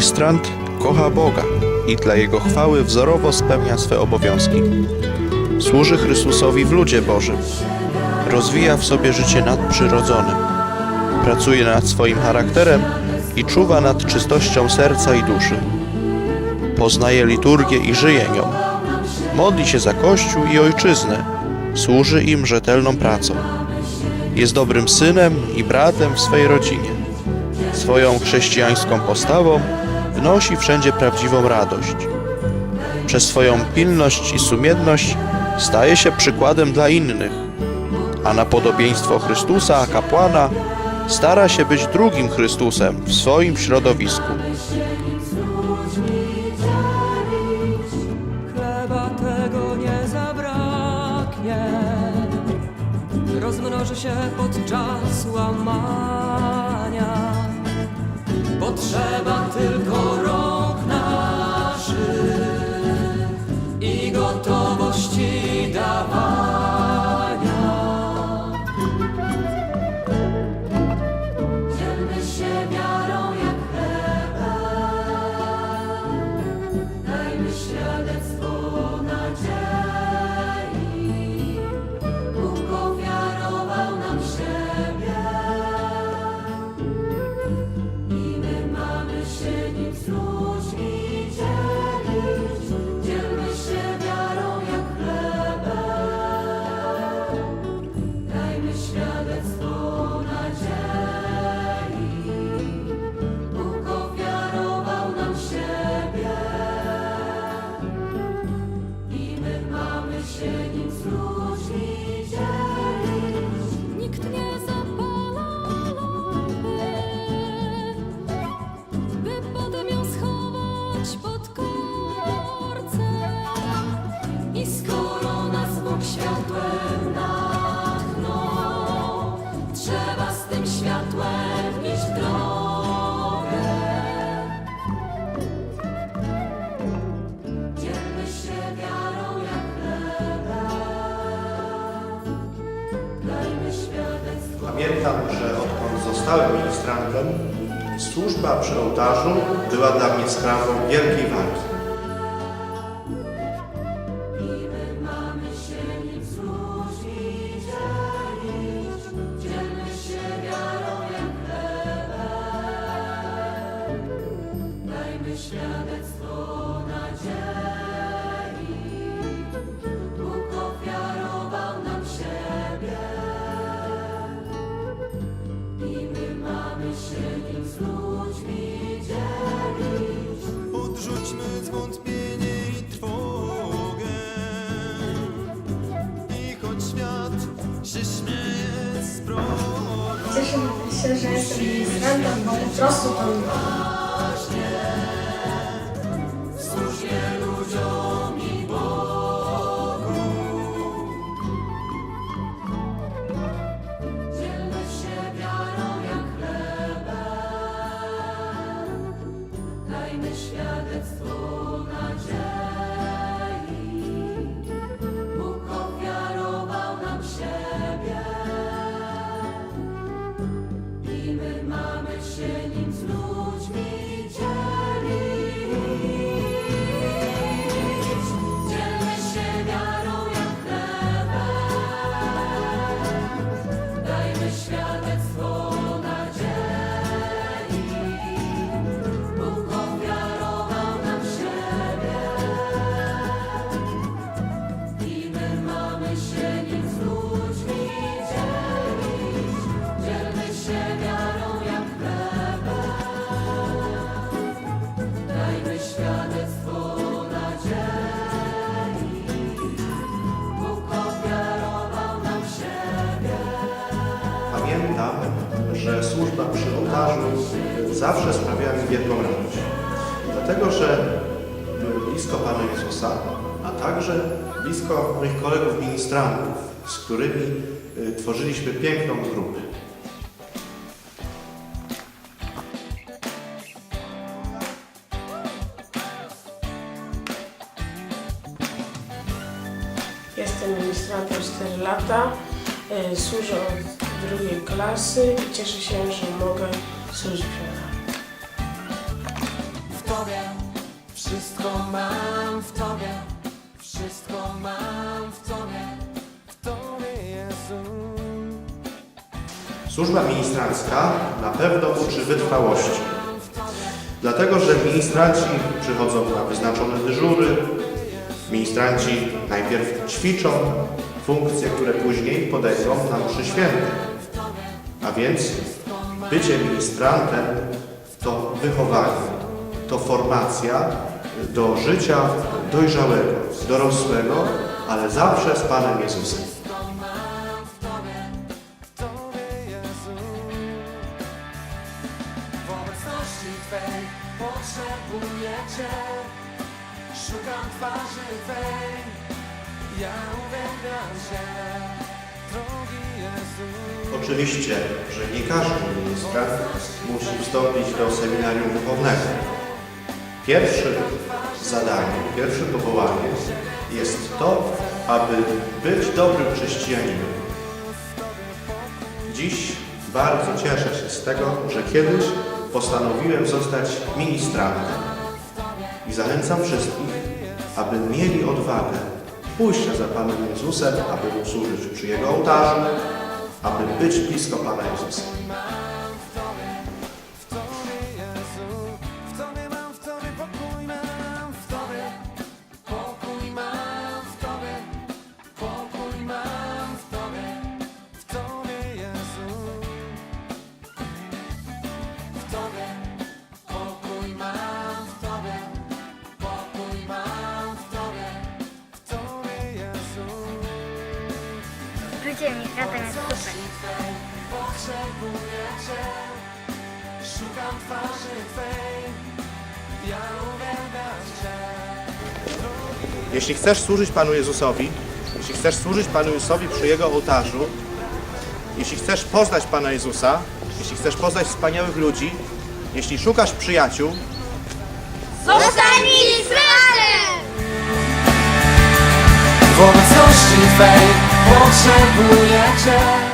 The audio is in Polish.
Ministrant kocha Boga i dla Jego chwały wzorowo spełnia swe obowiązki. Służy Chrystusowi w ludzie Bożym. Rozwija w sobie życie nadprzyrodzone. Pracuje nad swoim charakterem i czuwa nad czystością serca i duszy. Poznaje liturgię i żyje nią. Modli się za Kościół i Ojczyznę. Służy im rzetelną pracą. Jest dobrym synem i bratem w swej rodzinie. Swoją chrześcijańską postawą wnosi wszędzie prawdziwą radość. Przez swoją pilność i sumienność staje się przykładem dla innych, a na podobieństwo Chrystusa, kapłana, stara się być drugim Chrystusem w swoim środowisku. Rozmnoży się podczas łamania. Potrzeba tylko rąk Ще ні срочний. Pamiętam, że odkąd zostałem ministrantem, służba przy ołtarzu była dla mnie sprawą wielkiej walki. Się, że jestem ministrantem, bo po ołtarzu zawsze sprawiała mi wielką radość. Dlatego, że byłem blisko Pana Jezusa, a także blisko moich kolegów ministrantów, z którymi y, tworzyliśmy piękną grupę. Jestem ministrantem 4 lata, y, służę od drugiej klasy i cieszę się, że mogę służyć Piotra. Tobie, wszystko mam w Tobie, wszystko mam w Tobie, w Tobie Jezu. Służba ministrancka na pewno uczy wytrwałości. Dlatego, że ministranci przychodzą na wyznaczone dyżury, ministranci najpierw ćwiczą funkcje, które później podejdą na mszy świętej. A więc bycie ministrantem to wychowanie, to formacja do życia dojrzałego, dorosłego, ale zawsze z Panem Jezusem. Szukam twarzy Twej Ja uwielbiam Oczywiście, że nie każdy ministrant musi wstąpić do seminarium duchownego. Pierwsze zadanie, pierwsze powołanie jest to, aby być dobrym chrześcijaninem. Dziś bardzo cieszę się z tego, że kiedyś postanowiłem zostać ministrantem. I zachęcam wszystkich, aby mieli odwagę pójścia za Panem Jezusem, aby Mu służyć przy Jego ołtarzu, aby być blisko Pana Jezusa. Jest super. Potrzebuję Cię Szukam twarzy Twej Ja uwielbiam Cię Jeśli chcesz służyć Panu Jezusowi, jeśli chcesz służyć Panu Jezusowi przy Jego ołtarzu, jeśli chcesz poznać Pana Jezusa, jeśli chcesz poznać wspaniałych ludzi, jeśli szukasz przyjaciół, Zostań! W obecności Twej potrzebuję Cię